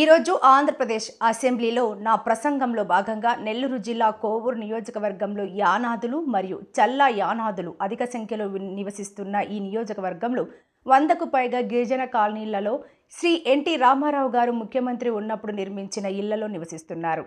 ఈరోజు ఆంధ్రప్రదేశ్ అసెంబ్లీలో నా ప్రసంగంలో భాగంగా నెల్లూరు జిల్లా కోవూరు నియోజకవర్గంలో యానాదులు మరియు చల్లా యానాదులు అధిక సంఖ్యలో నివసిస్తున్న ఈ నియోజకవర్గంలో వందకు పైగా గిరిజన కాలనీలలో శ్రీ ఎన్టీ రామారావు గారు ముఖ్యమంత్రి ఉన్నప్పుడు నిర్మించిన ఇళ్ళలో నివసిస్తున్నారు.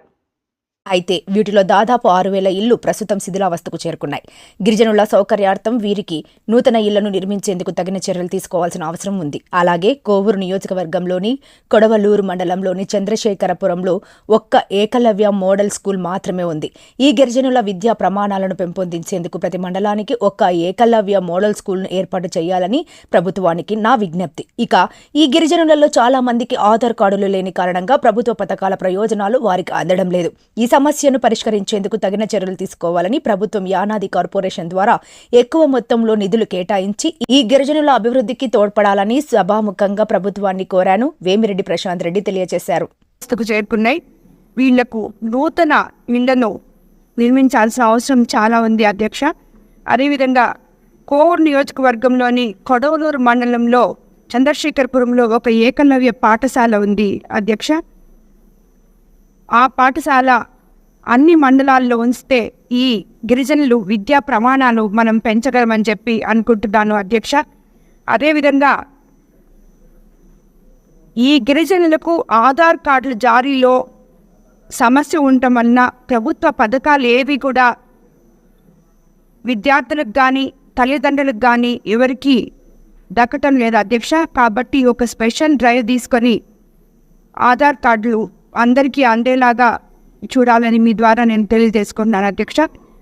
అయితే వీటిలో దాదాపు ఆరు వేల ఇళ్ళు ప్రస్తుతం శిథిలావస్థకు చేరుకున్నాయి. గిరిజనుల సౌకర్యార్థం వీరికి నూతన ఇళ్ళను నిర్మించేందుకు తగిన చర్యలు తీసుకోవాల్సిన అవసరం ఉంది. అలాగే కోవూరు నియోజకవర్గంలోని కొడవలూరు మండలంలోని చంద్రశేఖరపురంలో ఒక్క ఏకలవ్య మోడల్ స్కూల్ మాత్రమే ఉంది. ఈ గిరిజనుల విద్యా ప్రమాణాలను పెంపొందించేందుకు ప్రతి మండలానికి ఒక్క ఏకలవ్య మోడల్ స్కూల్ను ఏర్పాటు చేయాలని ప్రభుత్వానికి నా విజ్ఞప్తి. ఇక ఈ గిరిజనులలో చాలా మందికి ఆధార్ కార్డులు లేని కారణంగా ప్రభుత్వ పథకాల ప్రయోజనాలు వారికి అందడం లేదు. ఈ సమస్యను పరిష్కరించేందుకు తగిన చర్యలు తీసుకోవాలని ప్రభుత్వం యానాది కార్పొరేషన్ ద్వారా ఎక్కువ మొత్తంలో నిధులు కేటాయించి ఈ గిరిజనుల అభివృద్ధికి తోడ్పడాలని సభాముఖంగా ప్రభుత్వాన్ని కోరాను వేమిరెడ్డి ప్రశాంత్ రెడ్డి తెలియజేశారు. చేరుకున్నాయి. వీళ్ళకు నూతన ఇళ్ళను నిర్మించాల్సిన అవసరం చాలా ఉంది అధ్యక్ష. అదేవిధంగా కోవూరు నియోజకవర్గంలోని కొడవలూరు మండలంలో చంద్రశేఖరపురంలో ఒక ఏకలవ్య పాఠశాల ఉంది అధ్యక్ష. ఆ పాఠశాల అన్ని మండలాల్లో ఉంచితే ఈ గిరిజనులు విద్యా ప్రమాణాలు మనం పెంచగలమని చెప్పి అనుకుంటున్నాను అధ్యక్ష. అదేవిధంగా ఈ గిరిజనులకు ఆధార్ కార్డుల జారీలో సమస్య ఉండటం వలన ప్రభుత్వ పథకాలు ఏవి కూడా విద్యార్థులకు కానీ తల్లిదండ్రులకు కానీ ఎవరికి దక్కటం లేదు అధ్యక్ష. కాబట్టి ఒక స్పెషల్ డ్రైవ్ తీసుకొని ఆధార్ కార్డులు అందరికీ అందేలాగా చూడాలని మీ ద్వారా నేను తెలియజేసుకుంటున్నాను అధ్యక్ష.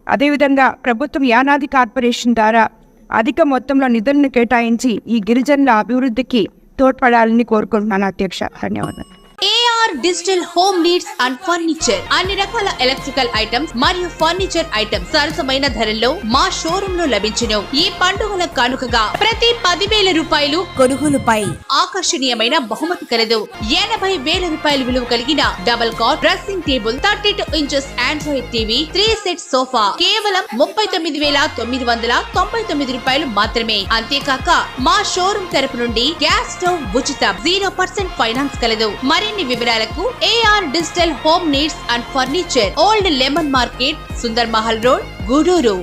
అదేవిధంగా ప్రభుత్వం యానాది కార్పొరేషన్ ద్వారా అధిక మొత్తంలో నిధులను కేటాయించి ఈ గిరిజనుల అభివృద్ధికి తోడ్పడాలని కోరుకుంటున్నాను అధ్యక్ష. ధన్యవాదాలు. AR digital home needs and furniture అన్ని రకాల ఎలక్ట్రికల్ ఐటమ్స్ మరియు ఫర్నిచర్ ఐటమ్స్ సరసమైన ధరల్లో మా షోరూమ్లో లభించును. ఈ పండుగల కానుకగా ప్రతి పదివేల రూపాయలు కొనుగోలుపై ఆకర్షణీయమైన బహుమతి కలదు. ఎనభై వేల రూపాయల విలువ కలిగిన double cot dressing table thirty two inches Android TV three set sofa కేవలం ముప్పై తొమ్మిది వేల తొమ్మిది వందల తొంభై తొమ్మిది రూపాయలు మాత్రమే. అంతేకాక మా షోరూమ్ తరపు నుండి గ్యాస్ స్టవ్ ఉచితం జీరో పర్సెంట్ ఫైనాన్స్ కలదు. మరిన్ని వివరాలకు AR digital home needs and furniture old lemon market Sundar Mahal road Gudur